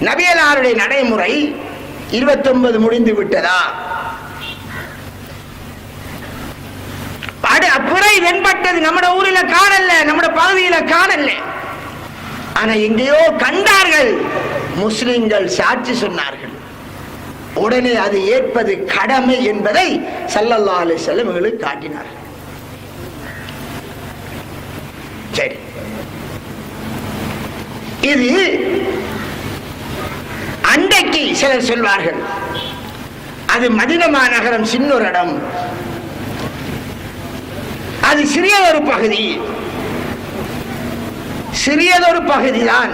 நபியலாருடைய நடைமுறை இருபத்தொன்பது முடிந்து விட்டதா? அடு- பிறை வெண்பட்டது. நம்ம ஊரில காணல நம்ம பகுதியில காணல ஆனா எங்கேயோ கண்டார்கள். முஸ்லிம்கள் சாட்சி சொன்னார்கள். உடனே அது ஏற்பது கடமை என்பதை சல்லல்லா அலி செல்லம் காட்டினார்கள். சரி. இது அன்றைக்கு சிலர் சொல்வார்கள் அது மதின மாநகரம் சின்னொரு இடம். அது சிறியதொரு பகுதி. சிறியதொரு பகுதிதான்.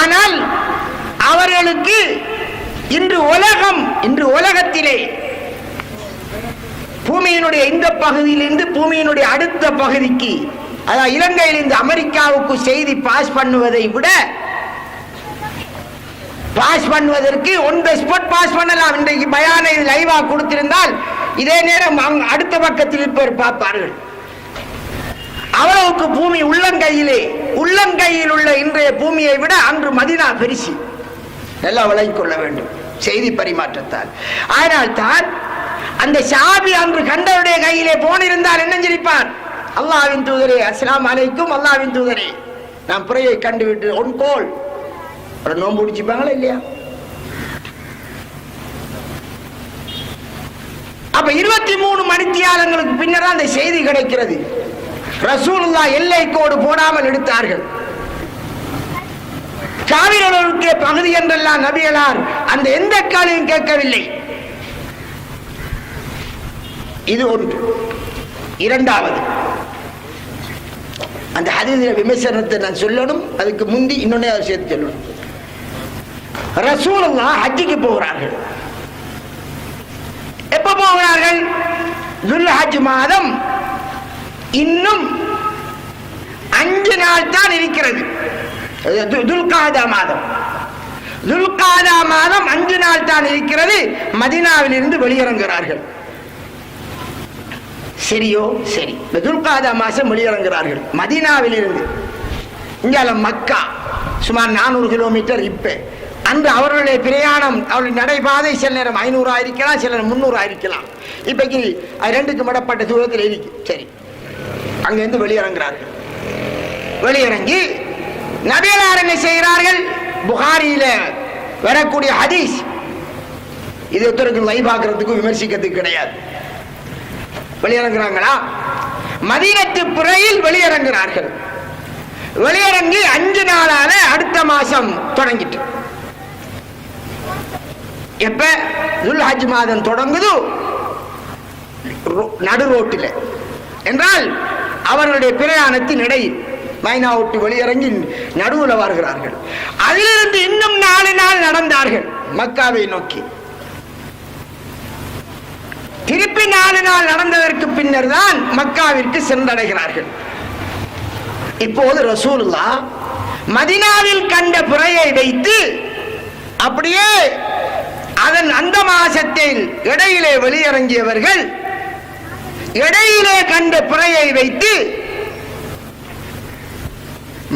ஆனால் அவர்களுக்கு இன்று உலகம் இன்று உலகத்திலே பூமியினுடைய இந்த பகுதியிலிருந்து பூமியினுடைய அடுத்த பகுதிக்கு அதாவது இலங்கையிலிருந்து அமெரிக்காவுக்கு செய்தி பாஸ் பண்ணுவதை விட பாஸ் பண்ணுவதற்கு ஒன் த ஸ்பாட் பாஸ் பண்ணலாம். இன்றைக்கு பயானை லைவா கொடுத்திருந்தால் இதே நேரம் அவங்க அடுத்த பக்கத்தில் இருப்பவர் பார்ப்பார்கள். அவ்வளவுக்கு பூமி உள்ளங்கையிலே உள்ளங்கையில் உள்ள இன்றைய பூமியை விட அன்று மதினா பெரிசி. நல்லா விளங்கிக் கொள்ள வேண்டும். செய்தி பரிமாற்றத்தால். ஆனால் தான் அந்த சாபி அன்று கண்டவருடைய கையிலே போனிருந்தால் என்ன சிரிப்பார்? அல்லாவின் தூதரே அஸ்லாம் அலைக்கும் அல்லாவின் தூதரே. நான் புறையை கண்டுவிட்டு ஒன் கோல் ஒரு நோன்பு பிடிச்சிப்பாங்களா இல்லையா அப்ப இருபத்தி மூணு மணித்தியாலங்களுக்கு பின்னர் அந்த செய்தி கிடைக்கிறது ரசூலுல்லா எல்லை கோடு போடாமல் எடுத்தார்கள் காவிரர்களுக்கு பகுதி என்றெல்லாம் நபியலார் அந்த எந்த காலையும் கேட்கவில்லை இது ஒன்று இரண்டாவது அந்த ஹதீஸில விமர்சனத்தை நான் சொல்லணும் அதுக்கு முந்தி இன்னொன்னே அவர் சேர்த்து சொல்லணும் ரசூலல்லா ஹஜ்ஜிக்கு போகிறார்கள். எப்ப போகிறார்கள்? துல் ஹஜ் மாதம் இன்னும் அஞ்சு நாள் தான் இருக்கிறது. துல்காதா மாதம். துல்காதா மாதம் அஞ்சு நாள் தான் இருக்கிறது. மதினாவில் இருந்து வெளியிறங்குகிறார்கள் சரியோ? சரி. துல்காதா மாசம் வெளியிறங்குகிறார்கள் மதினாவில் இருந்து இங்கால மக்கா. சுமார் நானூறு கிலோமீட்டர் இப்ப. அன்று அவர்களுடைய பிரயாணம் அவருடைய நடைபாதை சில நேரம் ஐநூறு ஆயிருக்கலாம் சில நேரம் முந்நூறு ஆயிருக்கலாம் இப்பைக்கு அது ரெண்டுக்கு மடப்பட்ட தூரத்தில் இருக்கு. சரி. அங்கேருந்து வெளியிறங்குறார்கள். வெளியிறங்கி நபியலார் என்ன செய்கிறார்கள்? புகாரியில வரக்கூடிய ஹதீஸ். இது ஒருத்தருக்கு வைபாக்குறதுக்கும் விமர்சிக்கிறதுக்கு கிடையாது. வெளியிறங்குறாங்களா? மதீனத்து புறையில் வெளியிறங்குறார்கள். வெளியிறங்கி அஞ்சு நாளால அடுத்த மாசம் தொடங்கிட்டு. எப்ப? துல்ஹஜ் மாதம் தொடங்குது. நடு ரோட்டில். என்றால் அவர்களுடைய பிரயாணத்தின் இடையில் மைனா விட்டு வெளியிறங்கி நடுவுல வருகிறார்கள். அதிலிருந்து இன்னும் நாலு நாள் நடந்தார்கள். மக்காவை நோக்கி. திருப்பி நாலு நாள் நடந்ததற்கு பின்னர் தான் மக்காவிற்கு சென்றடைகிறார்கள். இப்போது ரசூலுல்லா மதினாவில் கண்ட புறையை வைத்து அப்படியே அதன் அந்த மாசத்தில் இடையிலே வெளியிறங்கியவர்கள் இடையிலே கண்ட புறையை வைத்து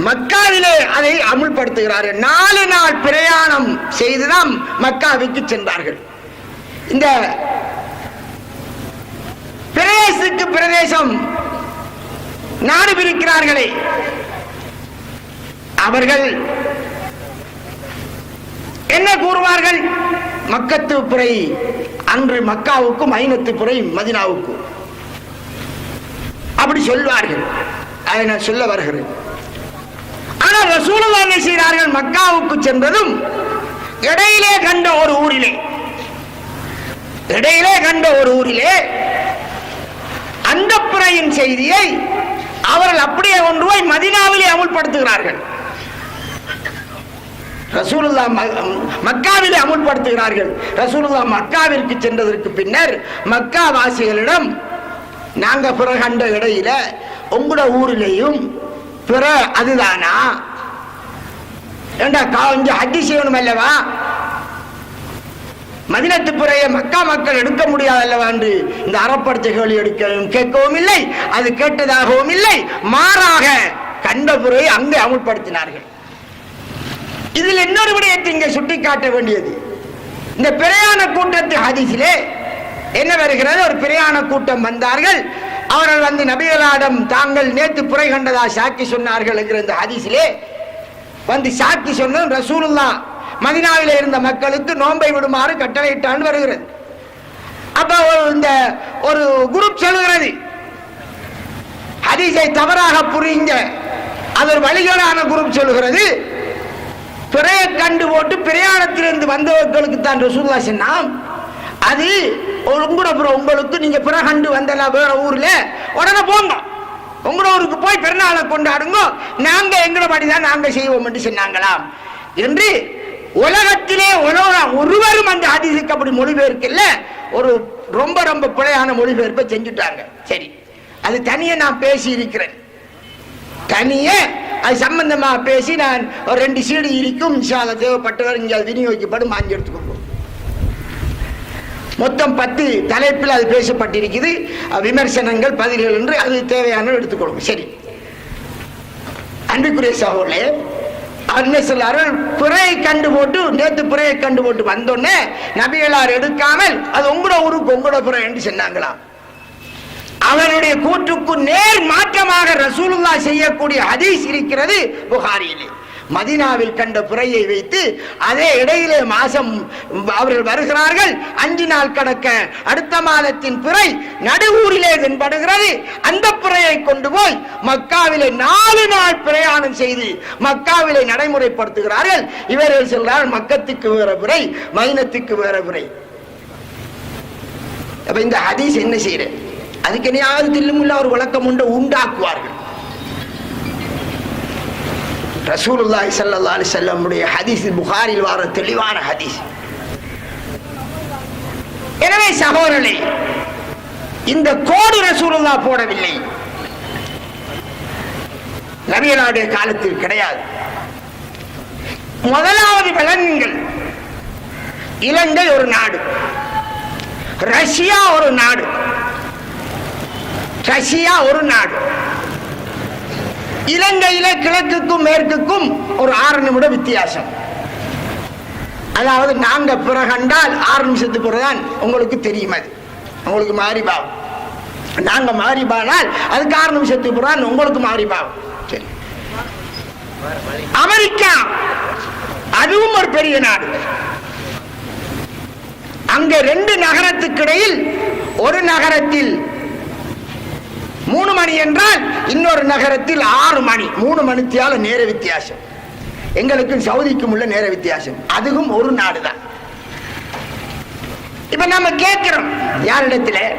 மக்காவிலே அதை அமுல்படுத்துகிறார்கள் நாலு நாள் பிரயாணம் செய்துதான் மக்காவிற்கு சென்றார்கள். இந்த பிரதேசத்துக்கு பிரதேசம் நாடு பிரிக்கிறார்களே. அவர்கள் என்ன கூறுவார்கள்? மக்கத்து புரை அன்று மக்காவுக்கும் ஐநத்து புரை மதினாவுக்கும். அப்படி சொல்வார்கள். அதை நான் சொல்ல வருகிறேன். ஆனால் ரசூலுல்லா என்ன செய்கிறார்கள் மக்காவுக்கு சென்றதும் இடையிலே கண்ட ஒரு ஊரிலே. இடையிலே கண்ட ஒரு ஊரிலே அந்த புறையின் செய்தியை அவர்கள் அப்படியே கொண்டு போய் மதினாவிலே அமுல்படுத்துகிறார்கள். ரசூலுல்லா ம- மக்காவிலே அமுல்படுத்துகிறார்கள். ரசூலுல்லா மக்காவிற்கு சென்றதற்கு பின்னர் மக்கா வாசிகளிடம் நாங்க பிற கண்ட இடையில உங்களோட ஊரிலேயும் பிற அதுதானா? ஏண்டா கொஞ்சம் ஹஜ்ஜி செய்யணும் அல்லவா? மதினத்து புறையை மக்கா மக்கள் எடுக்க முடியாது அல்லவா என்று இந்த அறப்படுத்த கேள்வி எடுக்கவும் கேட்கவும் இல்லை அது கேட்டதாகவும் இல்லை மாறாக கண்ட புறையை அங்கே அமுல்படுத்தினார்கள். இதில் இன்னொரு விடயத்தை இங்கே சுட்டிக்காட்ட வேண்டியது. இந்த பிரயாண கூட்டத்து ஹதீஸிலே என்ன வருகிறது? ஒரு பிரயாண கூட்டம் வந்தார்கள். அவர்கள் வந்து நபிகளாடம் தாங்கள் நேற்று புரை கண்டதா சாக்கி சொன்னார்கள் என்கிற இந்த ஹதீஸிலே வந்து சாக்கி சொன்னது ரசூலுல்லா மதினாவில் இருந்த மக்களுக்கு நோன்பை விடுமாறு கட்டளையிட்டான்னு வருகிறது. அப்ப இந்த ஒரு குரூப் சொல்லுகிறது ஹதீஸை தவறாக புரியுங்க. அது ஒரு வழிகளான குரூப் சொல்லுகிறது பிறைய கண்டு போட்டு பிரயாணத்திலிருந்து வந்தவர்களுக்கு தான் ரசூல்லா சொன்னான் அது ஒரு உங்களோட புறம் உங்களுக்கு நீங்க பிற கண்டு வந்தல வேற ஊர்ல உடனே போங்க. உங்களோட ஊருக்கு போய் பிறநாளை கொண்டாடுங்க. நாங்க எங்களோட படிதான் நாங்க செய்வோம் என்று சொன்னாங்களாம். என்று உலகத்திலே உலகம் ஒருவரும் அந்த ஹதீஸுக்கு அப்படி மொழிபெயர்க்கல. ஒரு ரொம்ப ரொம்ப பிழையான மொழிபெயர்ப்பை செஞ்சுட்டாங்க. சரி. அது தனியே நான் பேசி இருக்கிறேன் தனியே அது சம்பந்தமாக பேசி நான் ஒரு ரெண்டு சீடு இருக்கும் இன்ஷால்ல தேவைப்பட்டவர் இங்கே அது விநியோகிக்கப்படும் வாங்கி எடுத்துக்கொள்வோம். மொத்தம் பத்து தலைப்பில் அது பேசப்பட்டிருக்குது. விமர்சனங்கள் பதில்கள் என்று அது தேவையான எடுத்துக்கொள்ளும் சரி. அன்புக்குரிய சகோதரே அவர் என்ன சொல்லார்கள் பிறையை கண்டு போட்டு நேற்று பிறையை கண்டு போட்டு வந்தோடனே நபிகளார் எடுக்காமல் அது உங்களோட ஊருக்கு உங்களோட புறை என்று சொன்னாங்களாம். அவனுடைய கூற்றுக்கு நேர் மாற்றமாக ரசூலுல்லா செய்யக்கூடிய ஹதீஸ் இருக்கிறது புகாரியிலே. மதினாவில் கண்ட புறையை வைத்து அதே இடையிலே மாசம் அவர்கள் வருகிறார்கள் அஞ்சு நாள் கணக்க அடுத்த மாதத்தின் புறை நடுவூரிலே தென்படுகிறது. அந்த புறையை கொண்டு போய் மக்காவிலே நாலு நாள் பிரயாணம் செய்து மக்காவிலே நடைமுறைப்படுத்துகிறார்கள். இவர்கள் சொல்றார்கள் மக்கத்துக்கு வேற புறை மைனத்துக்கு வேற புறை. அப்ப இந்த ஹதீஸ் என்ன செய்யறேன் அதுக்கு என்னையாவது தில்லுமுள்ள ஒரு விளக்கம் உண்டு உண்டாக்குவார்கள். ரசூலுல்லாஹி ஸல்லல்லாஹு அலைஹி வஸல்லமுடைய ஹதீஸ் புகாரில் வர தெளிவான ஹதீஸ். எனவே சகோதரர்களே இந்த கோடு ரசூலுல்லா போடவில்லை. நபியலாடைய காலத்தில் கிடையாது. முதலாவது விலங்குகள் இலங்கை ஒரு நாடு ரஷ்யா ஒரு நாடு. ரஷ்யா ஒரு நாடு. இலங்கையில கிழக்குக்கும் மேற்குக்கும் ஒரு ஆறு நிமிட வித்தியாசம். அதாவது நாங்க பிறகண்டால் ஆறு நிமிஷத்துக்கு பிறகுதான் உங்களுக்கு தெரியும் அது. உங்களுக்கு மாறிபாவும் நாங்க மாறிபானால் அதுக்கு ஆறு நிமிஷத்துக்கு பிறகு உங்களுக்கு மாறிபாவும் சரி. அமெரிக்கா அதுவும் ஒரு பெரிய நாடு. அங்க ரெண்டு நகரத்துக்கு இடையில் ஒரு நகரத்தில் மூணு மணி என்றால் இன்னொரு நகரத்தில் ஆறு மணி. மூணு மணித்தியால நேர வித்தியாசம். எங்களுக்கும் சவுதிக்கும் உள்ள நேர வித்தியாசம். அதுவும் ஒரு நாடுதான். இப்ப நம்ம கேட்கிறோம் யாரிடத்துல?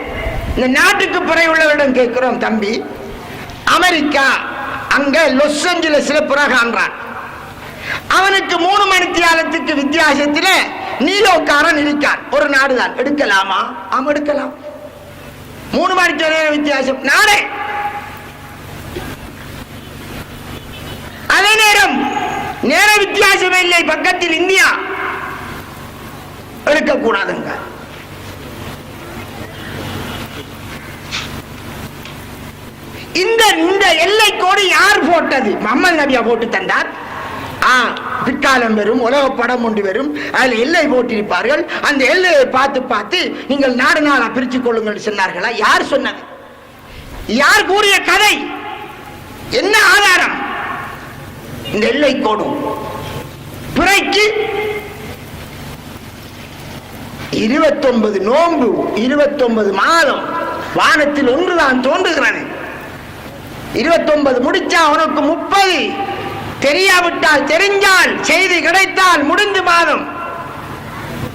இந்த நாட்டுக்கு பிறை உள்ளவரிடம் கேட்கிறோம் தம்பி. அமெரிக்கா அங்க லொஸ் ஏஞ்சலஸ்ல புறகான்றான் அவனுக்கு மூணு மணித்தியாலத்துக்கு வித்தியாசத்துல நீலோக்காரன் இருக்கான். ஒரு நாடுதான். எடுக்கலாமா? அவன் எடுக்கலாம். மூணு மணிக்கு நேர வித்தியாசம். நானே. அதே நேரம் நேர வித்தியாசமே இல்லை. பக்கத்தில் இந்தியா. எடுக்கக்கூடாதுங்க. இந்த இந்த எல்லை கோடு யார் போட்டது? முகமது நபியா போட்டு தந்தார். பிற்காலம் வரும் உலக படம் ஒன்று வரும். அதில் எல்லை போட்டிருப்பார்கள். அந்த எல்லையை பார்த்து பார்த்து நீங்கள் நாடு நாளா பிரித்துக் கொள்ளுங்கள் சொன்னார்களா? யார் சொன்னது? யார் கூறிய கதை? என்ன ஆதாரம்? இந்த எல்லை கோடும் பிறைக்கு இருபத்தொன்பது நோன்பு இருபத்தொன்பது மாதம். வானத்தில் ஒன்றுதான் தோன்றுகிறது. இருபத்தொன்பது முடிச்சா உனக்கு முப்பது. தெரியாவிட்டால் தெரிஞ்சால் செய்தி கிடைத்தால் முடிந்து மாதம்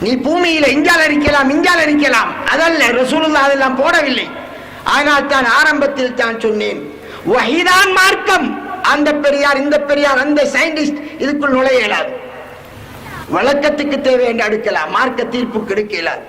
நீ பூமியில இஞ்சால் அரிக்கலாம் இஞ்சால் அரிக்கலாம் அதல்ல ரசூலுல்லா அதெல்லாம் போடவில்லை. ஆனால் தான் ஆரம்பத்தில் தான் சொன்னேன் வகைதான் மார்க்கம். அந்த பெரியார் இந்த பெரியார் அந்த சயின்டிஸ்ட் இதுக்குள் நுழைய இயலாது வழக்கத்துக்கு தேவை என்று அடுக்கலாம் மார்க்க தீர்ப்புக்கு எடுக்க இயலாது